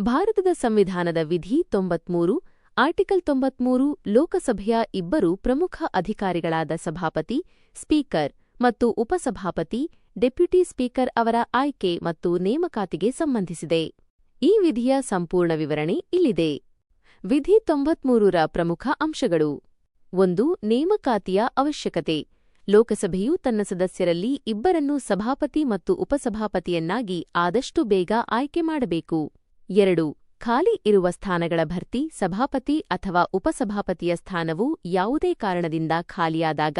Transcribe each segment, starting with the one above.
ಭಾರತದ ಸಂವಿಧಾನದ ವಿಧಿ ತೊಂಬತ್ಮೂರು, ಆರ್ಟಿಕಲ್ ತೊಂಬತ್ಮೂರು, ಲೋಕಸಭೆಯ ಇಬ್ಬರು ಪ್ರಮುಖ ಅಧಿಕಾರಿಗಳಾದ ಸಭಾಪತಿ, ಸ್ಪೀಕರ್ ಮತ್ತು ಉಪಸಭಾಪತಿ, ಡೆಪ್ಯೂಟಿ ಸ್ಪೀಕರ್ ಅವರ ಆಯ್ಕೆ ಮತ್ತು ನೇಮಕಾತಿಗೆ ಸಂಬಂಧಿಸಿದೆ. ಈ ವಿಧಿಯ ಸಂಪೂರ್ಣ ವಿವರಣೆ ಇಲ್ಲಿದೆ. ವಿಧಿ ತೊಂಬತ್ಮೂರರ ಪ್ರಮುಖ ಅಂಶಗಳು. ಒಂದು, ನೇಮಕಾತಿಯ ಅವಶ್ಯಕತೆ. ಲೋಕಸಭೆಯು ತನ್ನ ಸದಸ್ಯರಲ್ಲಿ ಇಬ್ಬರನ್ನು ಸಭಾಪತಿ ಮತ್ತು ಉಪಸಭಾಪತಿಯನ್ನಾಗಿ ಆದಷ್ಟು ಬೇಗ ಆಯ್ಕೆ ಮಾಡಬೇಕು. ಎರಡು, ಖಾಲಿ ಇರುವ ಸ್ಥಾನಗಳ ಭರ್ತಿ ಸಭಾಪತಿ ಅಥವಾ ಉಪಸಭಾಪತಿಯ ಸ್ಥಾನವು ಯಾವುದೇ ಕಾರಣದಿಂದ ಖಾಲಿಯಾದಾಗ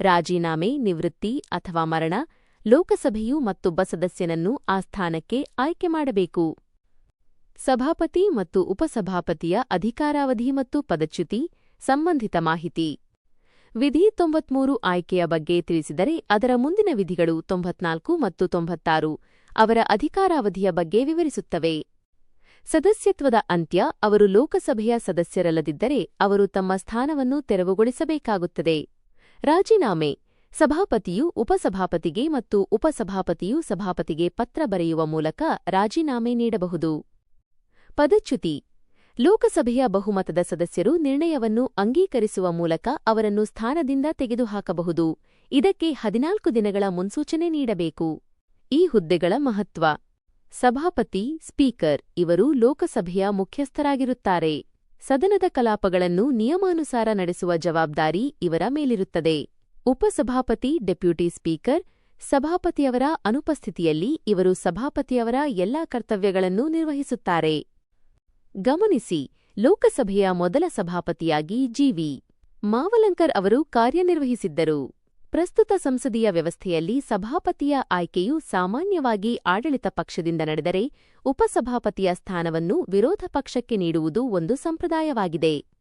ರಾಜೀನಾಮೆ, ನಿವೃತ್ತಿ ಅಥವಾ ಮರಣ, ಲೋಕಸಭೆಯು ಮತ್ತೊಬ್ಬ ಸದಸ್ಯನನ್ನು ಆ ಸ್ಥಾನಕ್ಕೆ ಆಯ್ಕೆ ಮಾಡಬೇಕು. ಸಭಾಪತಿ ಮತ್ತು ಉಪಸಭಾಪತಿಯ ಅಧಿಕಾರಾವಧಿ ಮತ್ತು ಪದಚ್ಯುತಿ ಸಂಬಂಧಿತ ಮಾಹಿತಿ. ವಿಧಿ ತೊಂಬತ್ಮೂರು ಆಯ್ಕೆಯ ಬಗ್ಗೆ ತಿಳಿಸಿದರೆ ಅದರ ಮುಂದಿನ ವಿಧಿಗಳು ತೊಂಬತ್ನಾಲ್ಕು ಮತ್ತು ತೊಂಬತ್ತಾರು ಅವರ ಅಧಿಕಾರಾವಧಿಯ ಬಗ್ಗೆ ವಿವರಿಸುತ್ತವೆ. ಸದಸ್ಯತ್ವದ ಅಂತ್ಯ ಅವರು ಲೋಕಸಭೆಯ ಸದಸ್ಯರಲ್ಲದಿದ್ದರೆ ಅವರು ತಮ್ಮ ಸ್ಥಾನವನ್ನು ತೆರವುಗೊಳಿಸಬೇಕಾಗುತ್ತದೆ. ರಾಜೀನಾಮೆ. ಸಭಾಪತಿಯು ಉಪಸಭಾಪತಿಗೆ ಮತ್ತು ಉಪಸಭಾಪತಿಯು ಸಭಾಪತಿಗೆ ಪತ್ರ ಬರೆಯುವ ಮೂಲಕ ರಾಜೀನಾಮೆ ನೀಡಬಹುದು. ಪದಚ್ಯುತಿ. ಲೋಕಸಭೆಯ ಬಹುಮತದ ಸದಸ್ಯರು ನಿರ್ಣಯವನ್ನು ಅಂಗೀಕರಿಸುವ ಮೂಲಕ ಅವರನ್ನು ಸ್ಥಾನದಿಂದ ತೆಗೆದುಹಾಕಬಹುದು. ಇದಕ್ಕೆ ಹದಿನಾಲ್ಕು ದಿನಗಳ ಮುನ್ಸೂಚನೆ ನೀಡಬೇಕು. ಈ ಹುದ್ದೆಗಳ ಮಹತ್ವ. ಸಭಾಪತಿ, ಸ್ಪೀಕರ್ ಇವರು ಲೋಕಸಭೆಯ ಮುಖ್ಯಸ್ಥರಾಗಿರುತ್ತಾರೆ. ಸದನದ ಕಲಾಪಗಳನ್ನು ನಿಯಮಾನುಸಾರ ನಡೆಸುವ ಜವಾಬ್ದಾರಿ ಇವರ ಮೇಲಿರುತ್ತದೆ. ಉಪಸಭಾಪತಿ, ಡೆಪ್ಯೂಟಿ ಸ್ಪೀಕರ್, ಸಭಾಪತಿಯವರ ಅನುಪಸ್ಥಿತಿಯಲ್ಲಿ ಇವರು ಸಭಾಪತಿಯವರ ಎಲ್ಲಾ ಕರ್ತವ್ಯಗಳನ್ನು ನಿರ್ವಹಿಸುತ್ತಾರೆ. ಗಮನಿಸಿ, ಲೋಕಸಭೆಯ ಮೊದಲ ಸಭಾಪತಿಯಾಗಿ ಜಿವಿ ಮಾವಲಂಕರ್ ಅವರು ಕಾರ್ಯನಿರ್ವಹಿಸಿದ್ದರು. ಪ್ರಸ್ತುತ ಸಂಸದೀಯ ವ್ಯವಸ್ಥೆಯಲ್ಲಿ ಸಭಾಪತಿಯ ಆಯ್ಕೆಯು ಸಾಮಾನ್ಯವಾಗಿ ಆಡಳಿತ ಪಕ್ಷದಿಂದ ನಡೆದರೆ ಉಪಸಭಾಪತಿಯ ಸ್ಥಾನವನ್ನು ವಿರೋಧ ಪಕ್ಷಕ್ಕೆ ನೀಡುವುದು ಒಂದು ಸಂಪ್ರದಾಯವಾಗಿದೆ.